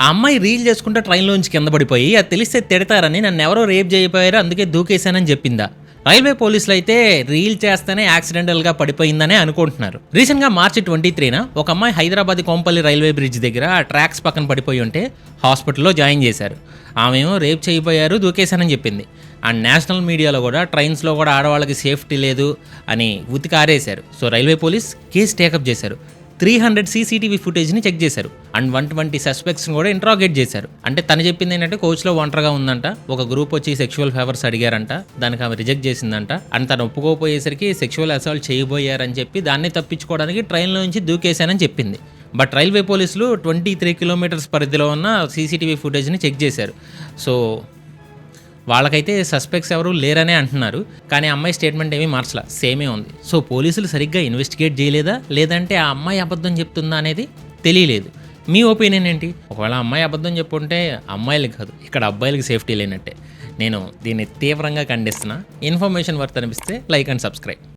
ఆ అమ్మాయి రీల్ చేసుకుంటే ట్రైన్లోంచి కింద పడిపోయి అది తెలిస్తే తిడతారని నన్ను ఎవరో రేప్ చేయపోయారు అందుకే దూకేశానని చెప్పిందా. రైల్వే పోలీసులు అయితే రీల్ చేస్తేనే యాక్సిడెంటల్గా పడిపోయిందనే అనుకుంటున్నారు. రీసెంట్గా మార్చి ట్వంటీ త్రీన ఒక అమ్మాయి హైదరాబాద్ కోంపల్లి రైల్వే బ్రిడ్జ్ దగ్గర ఆ ట్రాక్స్ పక్కన పడిపోయి ఉంటే హాస్పిటల్లో జాయిన్ చేశారు. ఆమెమో రేప్ చేయబోయారు దూకేశానని చెప్పింది. అండ్ నేషనల్ మీడియాలో కూడా ట్రైన్స్లో కూడా ఆడవాళ్ళకి సేఫ్టీ లేదు అని ఉతికారేశారు. So railway police case take up చేశారు. త్రీ హండ్రెడ్ సీసీటీవీ ఫుటేజ్ని చెక్ చేశారు. అండ్ వన్ ట్వంటీ సస్పెక్ట్స్ని కూడా ఇంట్రాగేట్ చేశారు. అంటే తను చెప్పింది ఏంటంటే కోచ్లో ఒంటరిగా ఉందంట ఒక గ్రూప్ వచ్చి సెక్షువల్ ఫేవర్స్ అడిగారంట దానికి ఆమె రిజెక్ట్ చేసిందంట అండ్ తను ఒప్పుకోపోయేసరికి సెక్షువల్ అసాల్ట్ చేయబోయారని చెప్పి దాన్ని తప్పించుకోవడానికి ట్రైన్లో నుంచి దూకేశానని చెప్పింది. బట్ రైల్వే పోలీసులు ట్వంటీ త్రీ కిలోమీటర్స్ పరిధిలో ఉన్న సీసీటీవీ ఫుటేజ్ని చెక్ చేశారు. సో వాళ్ళకైతే సస్పెక్ట్స్ ఎవరు లేరనే అంటున్నారు. కానీ అమ్మాయి స్టేట్మెంట్ ఏమీ మార్చలా సేమే ఉంది. సో పోలీసులు సరిగ్గా ఇన్వెస్టిగేట్ చేయలేదా? లేదంటే ఆ అమ్మాయి అబద్ధం చెప్తుందా అనేది తెలియలేదు. మీ ఒపీనియన్ ఏంటి? ఒకవేళ అమ్మాయి అబద్ధం చెప్పుంటే అమ్మాయిలకి కాదు ఇక్కడ అబ్బాయిలకి సేఫ్టీ లేనట్టే. నేను దీన్ని తీవ్రంగా ఖండిస్తున్నా. ఇన్ఫర్మేషన్ వర్త్ అనిపిస్తే లైక్ అండ్ సబ్స్క్రైబ్.